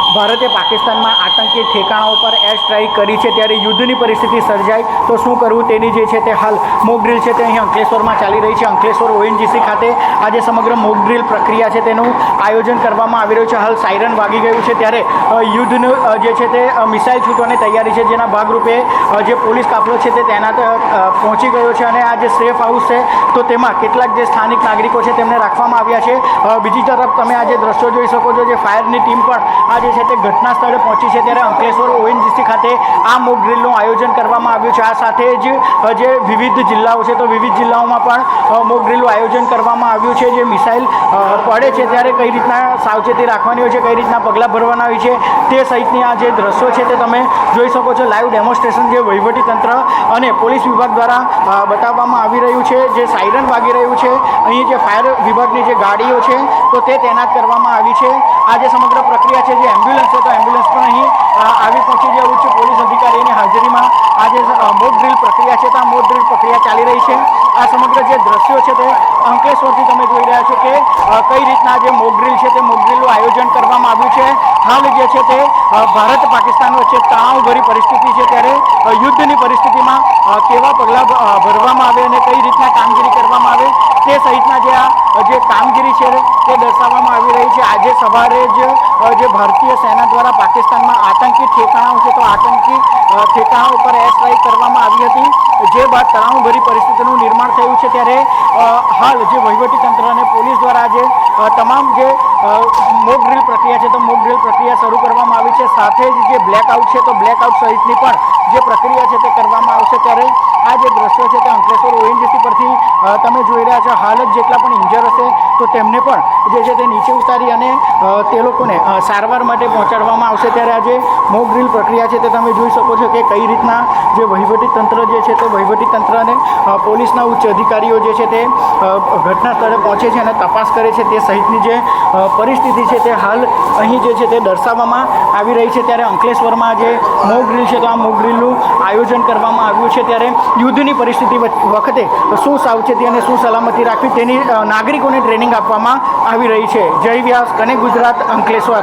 ભારતે પાકિસ્તાનમાં આતંકી ઠેકાણાઓ પર એર સ્ટ્રાઇક કરી છે ત્યારે યુદ્ધની પરિસ્થિતિ સર્જાય તો શું કરવું? તેની જે છે તે હાલ મોક ડ્રિલ છે તે અહીં અંકલેશ્વરમાં ચાલી રહી છે. અંકલેશ્વર ઓએનજીસી ખાતે આજે સમગ્ર મોક ડ્રિલ પ્રક્રિયા છે તેનું આયોજન કરવામાં આવી રહ્યું છે. હાલ સાયરન વાગી ગયું છે ત્યારે યુદ્ધનું જે છે તે મિસાઇલ છૂટવાની તૈયારી છે. જેના ભાગરૂપે જે પોલીસ કાફલો છે તે તૈનાત પહોંચી ગયો છે અને આ જે સેફ હાઉસ છે, તો તેમાં કેટલાક જે સ્થાનિક નાગરિકો છે તેમને રાખવામાં આવ્યા છે. બીજી તરફ તમે આજે દ્રશ્યો જોઈ શકો છો, જે ફાયરની ટીમ પણ આ જે છે તે ઘટના સ્થળે પહોંચી છે ત્યારે અંકલેશ્વર ઓએનજીસી ખાતે આ મોક ડ્રિલનું આયોજન કરવામાં આવ્યું છે. આ સાથે જ જે વિવિધ જિલ્લાઓ છે તો વિવિધ જિલ્લાઓમાં પણ મોક ડ્રિલનું આયોજન કરવામાં આવ્યું છે. જે મિસાઇલ પડે છે ત્યારે કઈ રીતના સાવચેતી રાખવાની હોય છે, કઈ રીતના પગલાં ભરવાના હોય છે, તે સહિતની આ જે દ્રશ્યો છે તે તમે જોઈ શકો છો. લાઈવ ડેમોન્સ્ટ્રેશન જે વહીવટી તંત્ર અને પોલીસ વિભાગ દ્વારા બતાવવામાં આવી રહ્યું છે. જે સાયરન વાગી રહ્યું છે. અહીં જે ફાયર વિભાગની જે ગાડીઓ છે તો તે તૈનાત કરવામાં આવી છે. આ જે સમગ્ર પ્રક્રિયા છે જે એમ્બ્યુલન્સ છે, તો એમ્બ્યુલન્સ પણ અહીં આવી પહોંચી જવું ઉચ્ચ પોલીસ અધિકારીની હાજરીમાં. આ જે મોક ડ્રીલ પ્રક્રિયા છે, તો આ મોક ડ્રીલ પ્રક્રિયા ચાલી રહી છે. આ સમગ્ર જે દ્રશ્યો છે તે અંકલેશ્વરથી તમે જોઈ રહ્યા છો કે કઈ રીતના જે મોક ડ્રીલ છે તે મોક ડ્રીલનું આયોજન કરવામાં આવ્યું છે. હાલ જે છે તે ભારત પાકિસ્તાન વચ્ચે તણાવભરી પરિસ્થિતિ છે ત્યારે યુદ્ધની પરિસ્થિતિમાં કેવા પગલાં ભરવામાં આવે અને કઈ રીતના કામગીરી કરવામાં આવે તે સહિતના જે આ જે કામગીરી છે તે દર્શાવવામાં આવી રહી છે. આજે સવારે જ જે ભારતીય સેના દ્વારા પાકિસ્તાનમાં આતંકી ઠેકાણાઓ છે, તો આતંકી ઠેકાણા ઉપર એર કરવામાં આવી હતી. જે બાદ તણાવભરી પરિસ્થિતિનું નિર્માણ થયું છે, ત્યારે હાલ જે વહીવટીતંત્ર અને પોલીસ દ્વારા આજે તમામ જે મોક ડ્રીલ પ્રક્રિયા છે, તો મોક ડ્રીલ પ્રક્રિયા શરૂ કરવામાં આવી છે. સાથે જ જે બ્લેકઆઉટ છે, તો બ્લેકઆઉટ સહિતની પણ જે પ્રક્રિયા છે, તે કરવામાં આવશે. ત્યારે આ જે દ્રશ્યો છે, તે અંકલેશ્વર તમે જોઈ રહ્યા છો હાલ જ જેટલા પણ ઇન્જર હશે તો તેમને પણ જે છે તે નીચે ઉતારી અને તે લોકોને સારવાર માટે પહોંચાડવામાં આવશે ત્યારે આ જે મોક ડ્રીલ પ્રક્રિયા છે તે તમે જોઈ શકો છો કે કઈ રીતના જે વહીવટી તંત્ર જે છે તે વહીવટી તંત્ર અને પોલીસના ઉચ્ચ અધિકારીઓ જે છે તે ઘટના સ્થળે પહોંચે છે અને તપાસ કરે છે તે સહિતની જે પરિસ્થિતિ છે તે હાલ અહીં જે છે તે દર્શાવવામાં આવી રહી છે ત્યારે અંકલેશ્વરમાં જે મોક ડ્રીલ છે તો આ મોક ડ્રીલનું આયોજન કરવામાં આવ્યું છે ત્યારે યુદ્ધની પરિસ્થિતિ વખતે શું સાવચેતી અને શું સલામતી રાખવી તેની નાગરિકોને ટ્રેનિંગ આપવામાં આવી રહી છે. જય વ્યાસ અને ગુજરાત અંકલેશ્વર.